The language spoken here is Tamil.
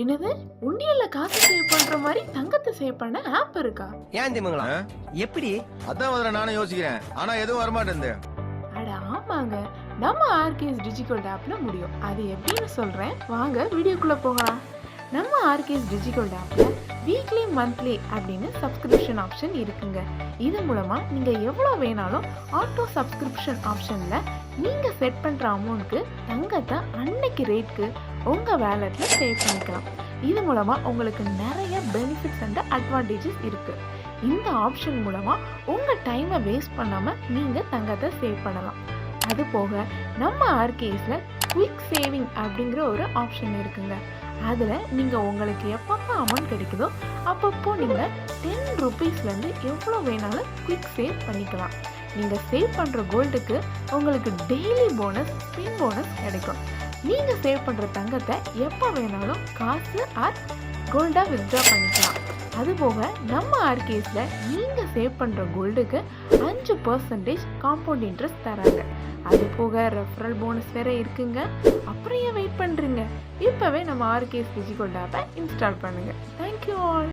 என்னது? உண்டியல்ல காசு சேவ் பண்ற மாதிரி தங்கத்தை சேவ் பண்ண ஆப் இருக்கா? ஏன் திமுங்களா? எப்படி? அதான் முதல்ல நானும் யோசிக்கிறேன். ஆனா எதுவும் வரமாட்டேன் அட ஆமாங்க. நம்ம ஆர்கேஎஸ் டிஜிகோல்ட் ஆப்ல முடியும். அது எப்படின்னு சொல்றேன். வாங்க வீடியோக்குள்ள போகலாம். நம்ம ஆர்கேஎஸ் டிஜிகோல்ட் ஆப்ல வீக்லி மந்த்லி அப்படின்னு சப்ஸ்கிரிப்ஷன் ஆப்ஷன் இருக்குங்க. இது மூலமா நீங்க எவ்வளவு வேணாலும் ஆட்டோ சப்ஸ்கிரிப்ஷன் ஆப்ஷன்ல நீங்க செட் பண்ற அமௌண்ட்க்கு தங்கத்தை அன்னைக்கு ரேட்க்கு உங்கள் வேலெட்டில் சேவ் பண்ணிக்கலாம். இது மூலமாக உங்களுக்கு நிறைய பெனிஃபிட்ஸ் அண்ட் அட்வான்டேஜஸ் இருக்குது இந்த ஆப்ஷன் மூலமாக உங்கள் டைமை வேஸ்ட் பண்ணாமல் நீங்கள் தங்கத்தை சேவ் பண்ணலாம். அது போக நம்ம ஆர்கேஸில் குயிக் சேவிங் அப்படிங்கிற ஒரு ஆப்ஷன் இருக்குங்க. அதில் நீங்கள் உங்களுக்கு எப்பப்போ அமௌண்ட் கிடைக்குதோ அப்பப்போ நீங்கள் டென் ருபீஸ்லேருந்து எவ்வளோ வேணாலும் குயிக் சேவ் பண்ணிக்கலாம். நீங்கள் சேவ் பண்ணுற கோல்டுக்கு உங்களுக்கு டெய்லி போனஸ் ஸ்பின் போனஸ் கிடைக்கும். நீங்கள் சேவ் பண்ணுற தங்கத்தை எப்போ வேணாலும் காசு ஆர் கோல்டாக வித்ட்ரா பண்ணிக்கலாம். அதுபோக நம்ம ஆர்கேஸில் நீங்கள் சேவ் பண்ணுற கோல்டுக்கு அஞ்சு பர்சன்டேஜ் காம்பவுண்ட் இன்ட்ரெஸ்ட் தராங்க. அது போக ரெஃபரல் போனஸ் வேற இருக்குங்க. அப்புறம் ஏன் வெயிட் பண்ணுறீங்க இப்போவே நம்ம ஆர்கேஸ் டிஜிகோல்ட் ஆப்பை இன்ஸ்டால் பண்ணுங்கள் தேங்க்யூ ஆல்